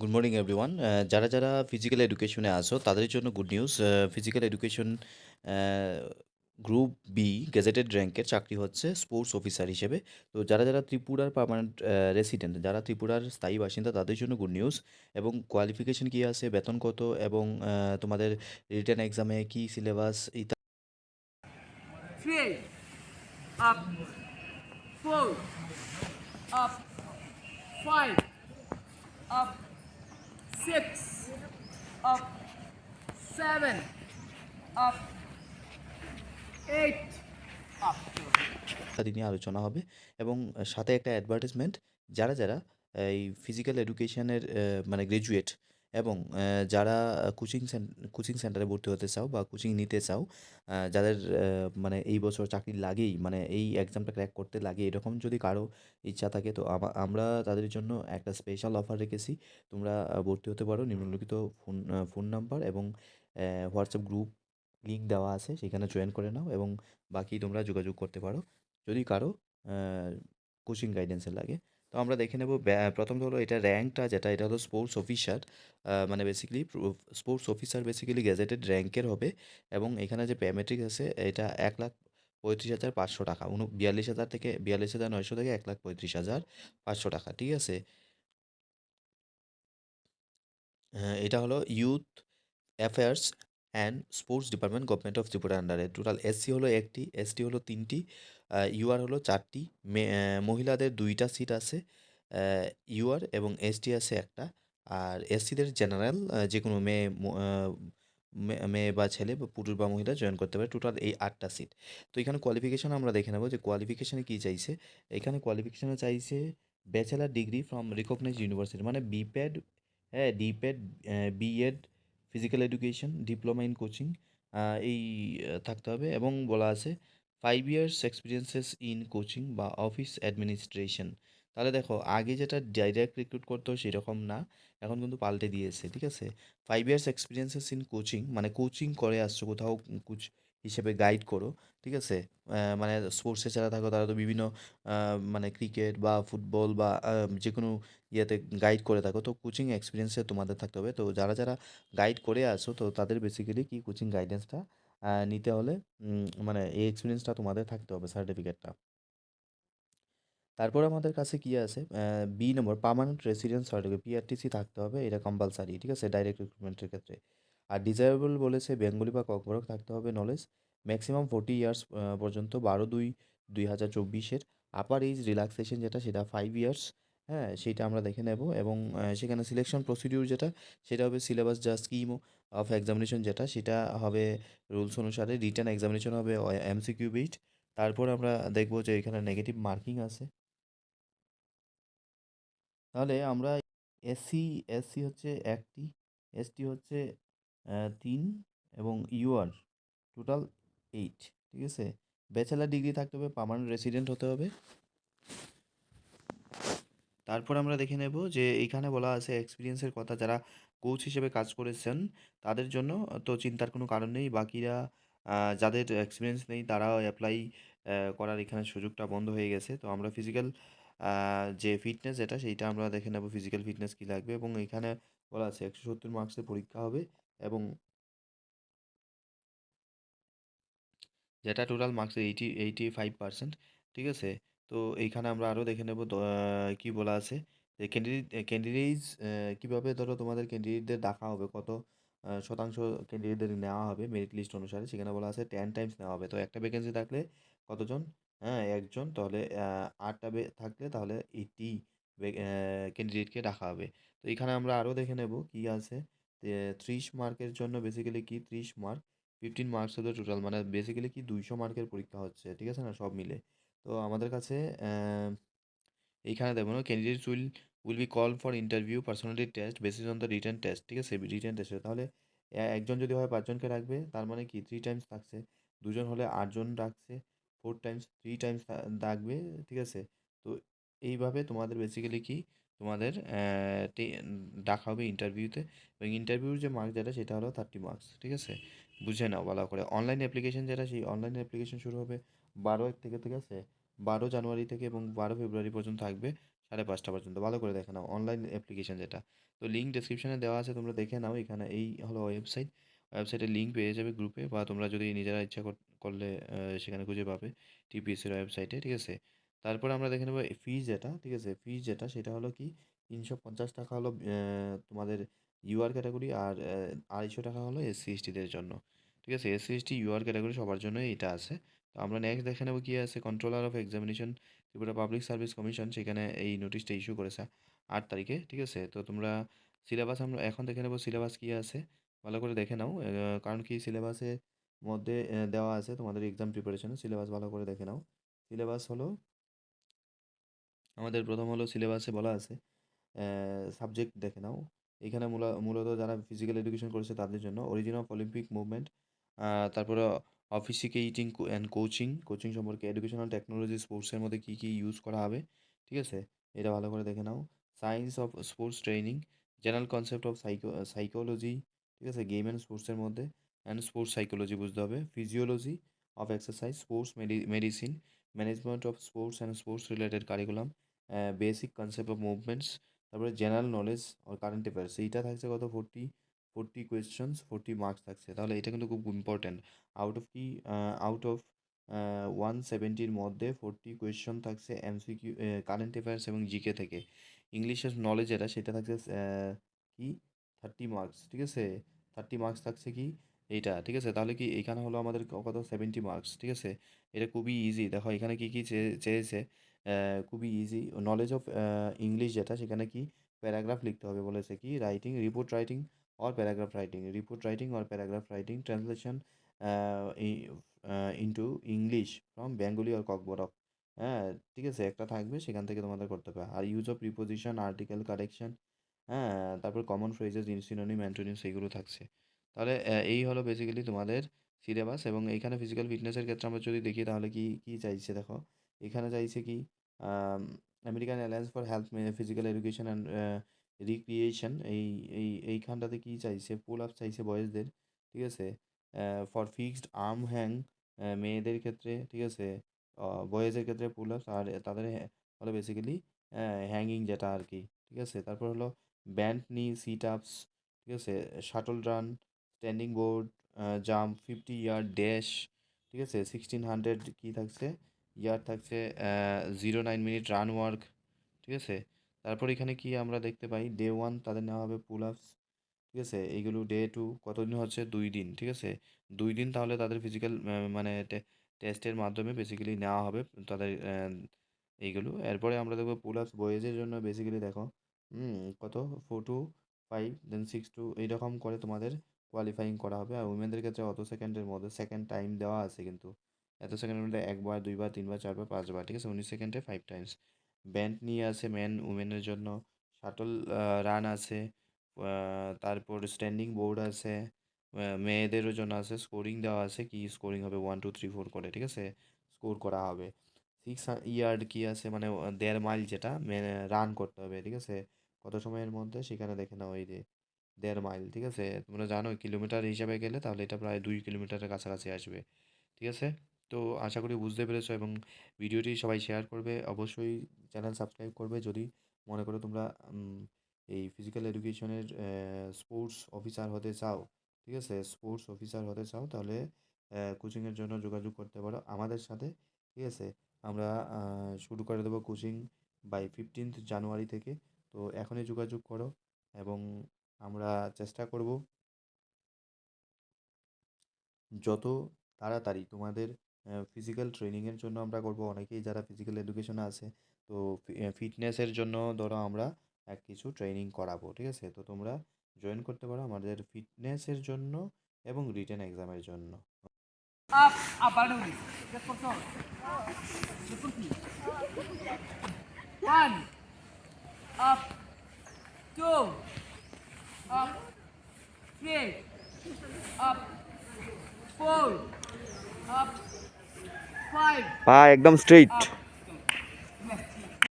Good morning everyone যারা যারা physical এডুকেশনে আসো তাদের জন্য good news physical education group B gazetted র্যাঙ্কের চাকরি হচ্ছে স্পোর্টস অফিসার হিসেবে। তো যারা যারা ত্রিপুরার পার্মানেন্ট রেসিডেন্ট যারা ত্রিপুরার স্থায়ী বাসিন্দা তাদের জন্য গুড নিউজ এবং কোয়ালিফিকেশন কী আছে বেতন কত এবং তোমাদের রিটার্ন এক্সামে কী সিলেবাস ইত্যাদি up, six, up, seven, up, eight, up. ইত্যাদি নিয়ে আলোচনা হবে এবং সাথে একটা অ্যাডভার্টাইজমেন্ট যারা যারা এই ফিজিক্যাল এডুকেশনের মানে গ্র্যাজুয়েট এবং যারা কোচিং কোচিং সেন্টারে ভর্তি হতে চাও বা কোচিং নিতে চাও যাদের মানে এই বছর চাকরি লাগেই মানে এই এক্সামটা ক্র্যাক করতে লাগে, এরকম যদি কারও ইচ্ছা থাকে, তো আমা- আমরা তাদের জন্য একটা স্পেশাল অফার রেখেছি। তোমরা ভর্তি হতে পারো। নিম্নলিখিত ফোন ফোন নাম্বার এবং হোয়াটসঅ্যাপ গ্রুপ লিঙ্ক দেওয়া আছে, সেখানে জয়েন করে নাও এবং বাকি তোমরা যোগাযোগ করতে পারো। যদি কারও কোচিং গাইডেন্সের লাগে তো আমরা দেখে নেব প্রথমত হলো এটা র্যাঙ্কটা যেটা, এটা হলো স্পোর্টস অফিসার। মানে basically sports officer basically gazetted র্যাঙ্কের হবে এবং এখানে যে প্যামেট্রিক আছে, এটা এক লাখ পঁয়ত্রিশ হাজার পাঁচশো টাকা। উন, বিয়াল্লিশ হাজার থেকে, বিয়াল্লিশ হাজার নয়শো থেকে এক লাখ পঁয়ত্রিশ হাজার পাঁচশো টাকা, ঠিক আছে? এটা হলো youth affairs and sports department government of Tripura আন্ডারে টোটাল এসসি হলো একটি এসটি হলো তিনটি ইউআর হলো চারটি। মহিলাদের দুইটা সিট আছে ইউআর এবং এসটি আছে একটা। আর এসসিদের জেনারেল যে কোনো মেয়ে মেয়ে বা ছেলে বা পুরুষ বা মহিলা জয়েন করতে পারে। টোটাল এই আটটা সিট তো এখানে কোয়ালিফিকেশন আমরা দেখে নেব যে কোয়ালিফিকেশানে কী চাইছে। এখানে কোয়ালিফিকেশানে চাইছে bachelor degree from recognise university মানে বিপ্যাড হ্যাঁ DPEd BEd physical education diploma in coaching এই থাকতে হবে। এবং বলা আছে five years experiences in coaching বা অফিস অ্যাডমিনিস্ট্রেশন তাহলে দেখো, আগে যেটা ডাইরেক্ট রিক্রুট করতো সেরকম না। এখন কিন্তু পাল্টে দিয়েছে, ঠিক আছে? Five years experiences in coaching মানে কোচিং করে আসছো, কোথাও কোচ হিসেবে গাইড করো, ঠিক আছে? মানে স্পোর্টসে যারা থাকো, তারা তো বিভিন্ন মানে ক্রিকেট বা ফুটবল বা যে কোনো ইয়েতে গাইড করে থাকো। তো কোচিং এক্সপিরিয়েন্সে তোমাদের থাকতে হবে। তো যারা যারা গাইড করে আসো, তো তাদের বেসিক্যালি কি কোচিং গাইডেন্সটা নিতে হলে মানে এই এক্সপিরিয়েন্সটা তোমাদের থাকতে হবে সার্টিফিকেটটা তারপর আমাদের কাছে কি আছে? B number permanent residence certificate PRTC থাকতে হবে, এটা কম্পালসারি ঠিক আছে? ডাইরেক্ট রিক্রুটমেন্টের ক্ষেত্রে। আর ডিজায়ারেবল বলেছে বেঙ্গলি বা ককবরক থাকতে হবে নলেজ ম্যাক্সিমাম ফোর্টি ইয়ার্স পর্যন্ত, বারো দুই দুই হাজার চব্বিশের আপার এইজ রিল্যাক্সেশন যেটা, সেটা ফাইভ ইয়ার্স হ্যাঁ সেটা আমরা দেখে নেব এবং সেখানে সিলেকশন প্রসিডিউর যেটা, সেটা হবে সিলেবাস যা স্কিম অফ এক্সামিনেশন যেটা, সেটা হবে রুলস অনুসারে রিটার্ন এক্সামিনেশন হবে এমসিকিউ বেসড তারপর আমরা দেখব যে এখানে নেগেটিভ মার্কিং আছে। তাহলে আমরা এসসি এসসি হচ্ছে একটি এসটি হচ্ছে তিন এবং ইউআর টোটাল এইট ঠিক আছে? ব্যাচেলার ডিগ্রি থাকতে হবে পার্মানেন্ট রেসিডেন্ট হতে হবে। তারপর আমরা দেখে নেব যে এইখানে বলা আছে এক্সপিরিয়েন্সের কথা, যারা কোচ হিসেবে কাজ করেছেন, তাদের জন্য তো চিন্তার কোনো কারণ নেই। বাকিরা যাদের এক্সপিরিয়েন্স নেই, তারাও অ্যাপ্লাই করার এখানে সুযোগটা বন্ধ হয়ে গেছে। তো আমরা ফিজিক্যাল যে ফিটনেস যেটা, সেইটা আমরা দেখে নেব ফিজিক্যাল ফিটনেস কী লাগবে। এবং এখানে বলা আছে একশো সত্তর মার্কসের পরীক্ষা হবে এবং যেটা total marks eighty eighty five percent ঠিক আছে? তো এইখানে আমরা আরও দেখে নেব কি বলা আছে যে ক্যান্ডিডেট ক্যান্ডিডেটস কীভাবে ধরো তোমাদের ক্যান্ডিডেটদের ডাকা হবে, কত শতাংশ ক্যান্ডিডেটদের নেওয়া হবে মেরিট লিস্ট অনুসারে। সেখানে বলা আছে টেন টাইমস নেওয়া হবে। তো একটা ভ্যাকেন্সি থাকলে কতজন? হ্যাঁ একজন। তাহলে আটটা থাকলে তাহলে এইটি ক্যান্ডিডেটকে ডাকা হবে। তো এখানে আমরা আরও দেখে নেব কি আছে ত্রিশ মার্কের জন্য বেসিক্যালি কি ত্রিশ মার্ক? ফিফটিন মার্কস হলো টোটাল মানে বেসিক্যালি কি দুইশো মার্কের পরীক্ষা হচ্ছে, ঠিক আছে না? সব মিলে। তো আমাদের কাছে এইখানে না candidates will will be call for interview personality test basis on the written test ঠিক আছে? রিটার্ন টেস্টে তাহলে একজন যদি হয় পাঁচজনকে রাখবে, তার মানে কি? থ্রি টাইমস থাকছে। দুজন হলে আটজন রাখছে ফোর টাইমস থ্রি টাইমস ডাকবে ঠিক আছে? তো এইভাবে তোমাদের বেসিক্যালি কি? তোমাদের ডাকা হবে ইন্টারভিউতে এবং ইন্টারভিউর যে মার্ক যেটা, সেটা হলো থার্টি মার্কস ঠিক আছে? বুঝে নাও, ভালো করে। অনলাইন অ্যাপ্লিকেশন যেটা, সেই অনলাইন অ্যাপ্লিকেশন শুরু হবে বারো থেকে, ঠিক আছে? বারো জানুয়ারি থেকে এবং বারো ফেব্রুয়ারি পর্যন্ত থাকবে সাড়ে পাঁচটা পর্যন্ত। ভালো করে দেখে নাও অনলাইন অ্যাপ্লিকেশন যেটা। তো লিঙ্ক ডেসক্রিপশনে দেওয়া আছে, তোমরা দেখে নাও। এখানে এই হলো ওয়েবসাইট ওয়েবসাইটের লিঙ্ক পেয়ে যাবে গ্রুপে বা তোমরা যদি নিজেরা ইচ্ছা কর- করলে সেখানে খুঁজে পাবে টিপিএসসির ওয়েবসাইটে ঠিক আছে? তারপরে আমরা দেখে নেব ফিজ যেটা, ঠিক আছে? ফিজ যেটা, সেটা হলো কি, তিনশো পঞ্চাশ টাকা হলো তোমাদের ইউআর ক্যাটাগরি আর আড়াইশো টাকা হলো এসসি এসটিদের জন্য। ঠিক আছে? এসসি এসটি ইউআর ক্যাটাগরি সবার জন্য এটা আছে। তো আমরা নেক্সট দেখে নেব কী আছে। Controller of examination Tripura public service commission সেখানে এই নোটিশটা ইস্যু করেছে আট তারিখে। ঠিক আছে? তো তোমরা সিলেবাস আমরা এখন দেখে নেব সিলেবাস কী আছে। ভালো করে দেখে নাও। কারণ কি সিলেবাসের মধ্যে দেওয়া আছে তোমাদের এক্সাম প্রিপারেশনে সিলেবাস ভালো করে দেখে নাও। সিলেবাস হলো, আমাদের প্রথম হলো সিলেবাসে বলা আছে। সাবজেক্ট দেখে নাও। এখানে মূল- মূলত যারা ফিজিক্যাল এডুকেশন করেছে তাদের জন্য। অরিজিন অফ অলিম্পিক মুভমেন্ট তারপরে অফিসিকেটিং অ্যান্ড কোচিং কোচিং সম্পর্কে এডুকেশনাল টেকনোলজি স্পোর্টসের মধ্যে কী কী ইউজ করা হবে, ঠিক আছে? এটা ভালো করে দেখে নাও। Science of sports training general concept of psycho psychology ঠিক আছে? গেম অ্যান্ড স্পোর্টসের মধ্যে অ্যান্ড স্পোর্টস সাইকোলজি বুঝতে হবে। Physiology of exercise sports medicine management of sports and sports related curriculum basic concept of movements তারপরে জেনারেল নলেজ আর current affairs এইটা থাকছে কত? Forty forty questions forty marks থাকছে। তাহলে এটা কিন্তু খুব ইম্পর্ট্যান্ট আউট অফ কি? আউট অফ ওয়ান সেভেন্টির মধ্যে ফোরটি কোয়েশ্চন থাকছে এমসিকিউ কারেন্ট অ্যাফেয়ার্স এবং জিকে থেকে। ইংলিশের নলেজ যেটা, সেটা থাকছে কি? থার্টি মার্কস ঠিক আছে? থার্টি মার্কস থাকছে কি? এইটা, ঠিক আছে? তাহলে কি এখানে হলো আমাদের কত? সেভেন্টি মার্কস ঠিক আছে? এটা খুবই ইজি দেখো এখানে কী কী চেয়ে- চেয়েছে? খুবই ইজি নলেজ অফ ইংলিশ যেটা, সেখানে কি প্যারাগ্রাফ লিখতে হবে। বলেছে কি writing report writing or paragraph writing report writing or paragraph writing translation into English from Bengali or Kokborok হ্যাঁ ঠিক আছে, একটা থাকবে, সেখান থেকে তোমাদের করতে হবে। আর use of preposition article correction হ্যাঁ তারপর কমন ফ্রেজেস ইনসিনোনিম অ্যান্টোনিম সেইগুলো থাকছে। তাহলে এই হলো বেসিক্যালি তোমাদের সিলেবাস এবং এইখানে ফিজিক্যাল ফিটনেসের ক্ষেত্রে আমরা যদি দেখি, তাহলে কি কি চাইছে দেখো? এখানে চাইছে কি American alliance for health physical education and recreation এই এই, এইখানটাতে কী চাইছে? পুল আপ চাইছে বয়েজদের, ঠিক আছে? ফর ফিক্সড আর্ম হ্যাং মেয়েদের ক্ষেত্রে, ঠিক আছে? বয়েজের ক্ষেত্রে পুল আপস আর তাদের হলো বেসিক্যালি হ্যাঙ্গিং যেটা আর কি, ঠিক আছে? তারপর হলো ব্যান্ড নি সিট আপস ঠিক আছে? Shuttle run standing board jump fifty yard dash ঠিক আছে? সিক্সটিন হান্ড্রেড কী থাকছে? ইয়ার থাকছে zero nine minute run walk ঠিক আছে? তারপর এখানে কি আমরা দেখতে পাই? ডে ওয়ান তাদের নেওয়া হবে পুল আপস ঠিক আছে? এইগুলো ডে টু কতদিন হচ্ছে? দুই দিন, ঠিক আছে? দুই দিন তাহলে তাদের ফিজিক্যাল মানে টেস্টের মাধ্যমে বেসিক্যালি নেওয়া হবে তাদের এইগুলো। এরপরে আমরা দেখব পুল আপস বয়েজের জন্য বেসিক্যালি দেখো কত? Four to five then six to এইরকম করে তোমাদের কোয়ালিফাইং করা হবে। আর উমেনদের ক্ষেত্রে অত সেকেন্ডের মধ্যে সেকেন্ড টাইম দেওয়া আছে কিন্তু। এত সেকেন্ডের মধ্যে একবার, দুইবার, তিনবার, চারবার, পাঁচবার, ঠিক আছে? উনিশ সেকেন্ডে ফাইভ টাইমস ব্যান্ড নিয়ে আছে ম্যান উমেনের জন্য। শাটল রান আছে। তারপর স্ট্যান্ডিং বোর্ড আছে। মেয়েদেরও জন্য আছে। স্কোরিং দেওয়া আছে। কি স্কোরিং হবে? ওয়ান টু থ্রি ফোর করে, ঠিক আছে? স্কোর করা হবে। সিক্স ইয়ার্ড কি আছে? মানে দেড় মাইল যেটা রান করতে হবে, ঠিক আছে? কত সময়ের মধ্যে? সেখানে দেখে নাও এই যে, দেড় মাইল ঠিক আছে? তোমরা জানো কিলোমিটার হিসাবে গেলে তাহলে এটা প্রায় দুই কিলোমিটারের কাছাকাছি আসবে, ঠিক আছে? তো আশা করি বুঝতে পেরেছ এবং ভিডিওটি সবাই শেয়ার করবে। অবশ্যই চ্যানেল সাবস্ক্রাইব করবে যদি মনে করো তোমরা এই ফিজিক্যাল এডুকেশনের স্পোর্টস অফিসার হতে চাও, ঠিক আছে? স্পোর্টস অফিসার হতে চাও তাহলে কোচিংয়ের জন্য যোগাযোগ করতে পারো আমাদের সাথে, ঠিক আছে? আমরা শুরু করে দেবো কোচিং বাই ফিফটিন্থ জানুয়ারি থেকে। তো এখনই যোগাযোগ করো এবং আমরা চেষ্টা করব যত তাড়াতাড়ি তোমাদের ফিজিক্যাল ট্রেনিংয়ের জন্য আমরা করব অনেকেই যারা ফিজিক্যাল এডুকেশনে আছে তো ফিটনেসের জন্য ধরো আমরা এক কিছু ট্রেনিং করাবো ঠিক আছে তো তোমরা জয়েন করতে পারো আমাদের ফিটনেসের জন্য এবং রিটেন এক্সামের জন্য Up, up. Four. Up. Five. পা একদম স্ট্রেইট Up.